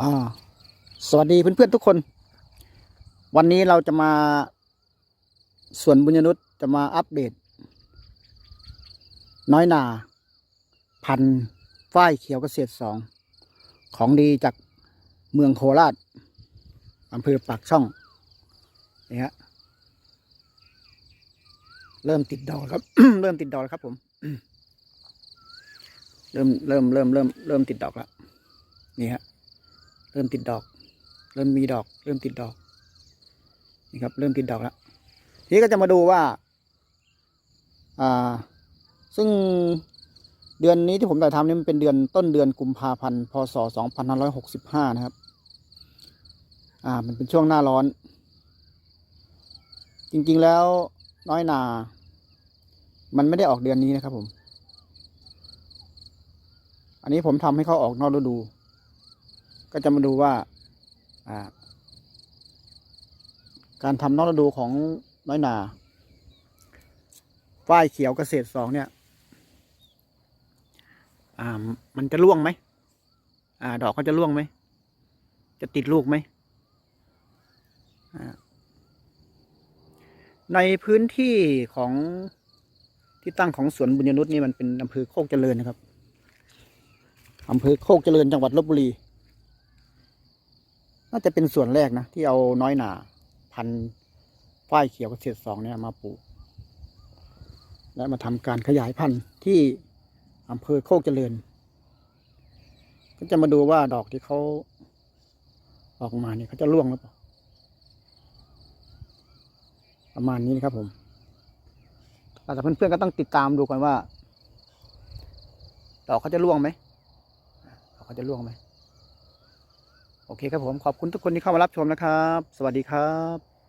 อ่าสวัสดีเพื่อนๆทุกคน วันนี้เราจะมาส่วนบุญยนุษย์จะมาอัปเดต น้อยนา พันฝ้ายเขียวเกษตรสองของดีจากเมืองโคราชอำเภอปากช่องนี่ฮะเริ่มติดดอกครับ เริ่มติดดอกแล้วครับ ผม เริ่มเริ่มเริ่มเริ่มเริ่มติดดอกแล้วนี่ฮะ เริ่มติดดอก เริ่มมีดอก เริ่มติดดอกนี่ครับ เริ่มติดดอกแล้วทีนี้ก็จะมาดูว่า อ่า ซึ่งเดือนนี้ที่ผมถ่ายทำนี่มันเป็นเดือนต้นเดือนกุมภาพันธ์พศ2565 นะครับ อ่า มันเป็นช่วงหน้าร้อน จริงๆแล้วน้อยนา มันไม่ได้ออกเดือนนี้นะครับผม อันนี้ผมทำให้เขาออกนอกฤดู ก็จะมาดูว่าการทำนอกฤดูของน้อยนาฝ้ายเขียวเกษตรสองเนี่ยมันจะร่วงไหมอดอกเขาจะร่วงไหม จะติดลูกไหม ในพื้นที่ของที่ตั้งของสวนบุญยนุษย์นี่มันเป็นอำเภอโคกเจริญนะครับอำเภอโคกเจริญจังหวัดลบบุรี น่าจะเป็นส่วนแรกนะ ที่เอาน้อยหนาพันฝ้ายเขียวเกษตรสองเนี่ยมาปลูก และมาทำการขยายพันธุ์ที่อำเภอโคกเจริญ ก็จะมาดูว่าดอกที่เขาออกมาเนี่ยเขาจะร่วงหรือเปล่าประมาณนี้นะครับผมแต่เพื่อนๆก็ต้องติดตามดูกันว่า ดอกเขาจะร่วงไหมดอกเขาจะร่วงไหม โอเคครับผมขอบคุณทุกคนที่เข้ามารับชมนะครับ สวัสดีครับ